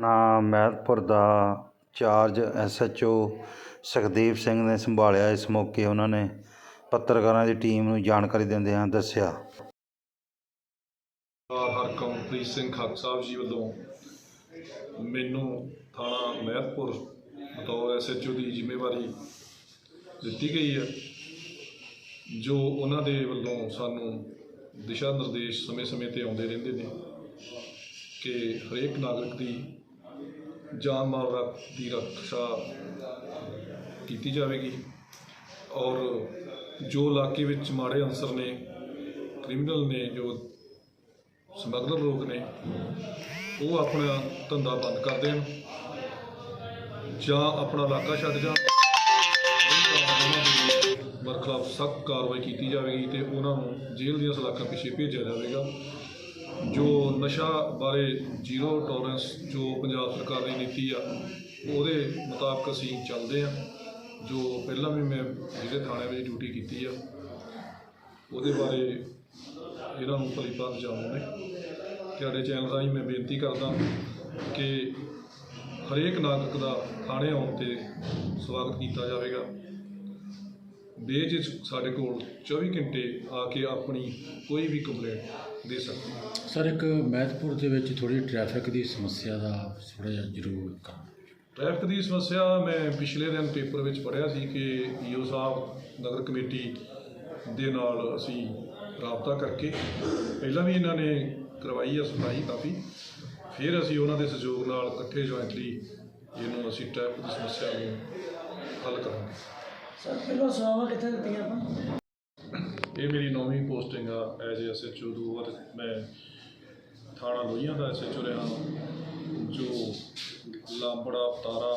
ਨਾ ਮਹਿਤਪੁਰ ਦਾ charge S H O Sukhdev Singh ਨੇ ਸੰਭਾਲਿਆ ਇਸ ਮੌਕੇ ਉਹਨਾਂ ਨੇ ਪੱਤਰਕਾਰਾਂ ਦੀ ਟੀਮ ਨੂੰ ਜਾਣਕਾਰੀ ਦਿੰਦਿਆਂ ਦੱਸਿਆ। ਸਰਦਾਰ ਸਿੰਘ ਖਾਕ ਸਾਹਿਬ ਜੀ ਵੱਲੋਂ ਮੈਨੂੰ ਥਾਣਾ ਮਹਿਤਪੁਰ ਬਤੌਰ ਐਸਐਚਓ ਦੀ ਜ਼ਿੰਮੇਵਾਰੀ ਦਿੱਤੀ ਗਈ ਹੈ, ਜੋ ਉਹਨਾਂ ਦੇ ਵੱਲੋਂ ਸਾਨੂੰ ਦਿਸ਼ਾ ਨਿਰਦੇਸ਼ ਸਮੇਂ-ਸਮੇਂ ਤੇ ਆਉਂਦੇ ਰਹਿੰਦੇ ਨੇ ਕਿ ਹਰੇਕ ਨਾਗਰਿਕ ਦੀ ਜਾਨ ਮਾਲ ਰੱਖ, ਦੀ ਰੱਖਿਆ ਕੀਤੀ ਜਾਵੇਗੀ। ਔਰ ਜੋ ਇਲਾਕੇ ਵਿੱਚ ਮਾੜੇ ਅਨਸਰ ਨੇ, ਕ੍ਰਿਮੀਨਲ ਨੇ, ਜੋ ਸਮਗਲਰ ਲੋਕ ਨੇ, ਉਹ ਆਪਣਾ ਧੰਦਾ ਬੰਦ ਕਰ ਦੇਣ ਜਾਂ ਆਪਣਾ ਇਲਾਕਾ ਛੱਡ ਜਾਣ। ਬਰਖਲਾਫ ਸਖਤ ਕਾਰਵਾਈ ਕੀਤੀ ਜਾਵੇਗੀ ਤੇ ਉਹਨਾਂ ਨੂੰ ਜੇਲ੍ਹ ਦੀਆਂ ਸਲਾਖਾਂ ਪਿੱਛੇ ਭੇਜਿਆ ਜਾਵੇਗਾ। ਜੋ ਨਸ਼ਾ ਬਾਰੇ ਜ਼ੀਰੋ ਟੋਲਰੈਂਸ ਜੋ ਪੰਜਾਬ ਸਰਕਾਰ ਦੀ ਨੀਤੀ ਆ, ਉਹਦੇ ਮੁਤਾਬਕ ਅਸੀਂ ਚੱਲਦੇ ਆ। ਜੋ ਪਹਿਲਾਂ ਵੀ ਮੈਂ ਜਿਹੜੇ ਥਾਣੇ ਵਿੱਚ ਡਿਊਟੀ ਕੀਤੀ ਆ, ਉਹਦੇ ਬਾਰੇ ਇਹਨਾਂ ਨੂੰ ਭਲੀ ਭਾਂਤ ਜਾਣੂ ਨੇ। ਤੁਹਾਡੇ ਚੈਨਲ ਰਾਹੀਂ ਮੈਂ ਬੇਨਤੀ ਕਰਦਾ ਕਿ ਹਰੇਕ ਨਾਗਰਿਕ ਦਾ ਥਾਣੇ ਆਉਣ ਤੇ ਸਵਾਗਤ ਕੀਤਾ ਜਾਵੇਗਾ। ਬੇਝਿਜਕ ਸਾਡੇ ਕੋਲ 24 ਘੰਟੇ ਆ ਕੇ ਆਪਣੀ ਕੋਈ ਵੀ ਕੰਪਲੇਂਟ ਦੇ ਸਕਦੇ ਹੋ। ਸਰ ਇੱਕ ਮਹਿਤਪੁਰ ਦੇ ਵਿੱਚ ਥੋੜੀ ਟ੍ਰੈਫਿਕ ਦੀ ਸਮੱਸਿਆ ਦਾ ਥੋੜਾ ਜਿਹਾ ਜ਼ਰੂਰ ਕੰਮ। ਟ੍ਰੈਫਿਕ ਦੀ ਸਮੱਸਿਆ ਮੈਂ ਪਿਛਲੇ ਦਿਨ ਪੇਪਰ ਵਿੱਚ ਪੜ੍ਹਿਆ ਸੀ ਕਿ ਈਓ ਸਾਹਿਬ ਨਗਰ ਕਮੇਟੀ ਦੇ ਨਾਲ ਅਸੀਂ ਰਾਬਤਾ ਕਰਕੇ ਪਹਿਲਾਂ ਵੀ ਇਹਨਾਂ ਨੇ ਕਰਵਾਈ ਆ ਸਫ਼ਾਈ ਕਾਫੀ। ਫਿਰ ਅਸੀਂ ਉਹਨਾਂ ਦੇ ਸਹਿਯੋਗ ਨਾਲ ਇਕੱਠੇ ਜੁਆਇੰਟਲੀ ਇਹਨੂੰ ਅਸੀਂ ਟ੍ਰੈਫਿਕ ਦੀ ਸਮੱਸਿਆ ਨੂੰ ਹੱਲ ਕਰਾਂਗੇ। ਸਰ ਪਹਿਲਾਂ ਸੇਵਾਵਾਂ ਕਿੱਥੇ ਦਿੱਤੀਆਂ ਆਪਾਂ? ਇਹ ਮੇਰੀ ਨੌਵੀਂ ਪੋਸਟਿੰਗ ਆ ਐਜ਼ ਐਸ ਐਚ ਓ ਦੋ ਵਾਰ ਮੈਂ ਥਾਣਾ ਲੋਹੀਆਂ ਦਾ ਐਸ ਐਚ ਓ ਰਿਹਾ ਜੋ ਲਾਂਬੜਾ ਤਾਰਾ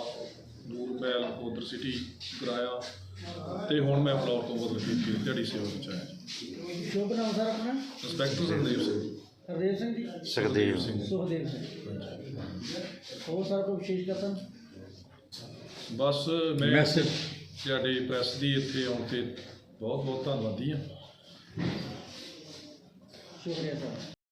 ਨੂਰਮਹਿਲ ਗੋਦਰ ਸਿਟੀ ਕਰਾਇਆ ਤੇ ਹੁਣ ਮੈਂ ਫਲੋਰ ਤੋਂ ਬਦਲ ਕੇ ਦਿਹਾੜੀ ਸੇਵਾ ਵਿੱਚ ਆਇਆ। ਜੀ ਸ਼ੁਭ ਨਾਮ ਸਰ ਆਪਣਾ? ਇੰਸਪੈਕਟਰ ਸੰਦੀਪ ਸਿੰਘ ਹਰਦੇਵ ਸਿੰਘ ਜੀ? ਸੁਖਦੇਵ ਸੁਖਦੇਵ ਸਿੰਘ। ਹੋਰ ਸਰ ਕੋਈ ਵਿਸ਼ੇਸ਼ ਕਥਨ ਬਸ ਮੈਂ ਮੈਸੇਜ ਸਾਡੀ ਪ੍ਰੈਸ ਦੀ ਇੱਥੇ ਆਉਣ ਤੇ ਬਹੁਤ ਬਹੁਤ ਧੰਨਵਾਦੀ ਹਾਂ। ਸ਼ੁਕਰੀਆ ਸਰ।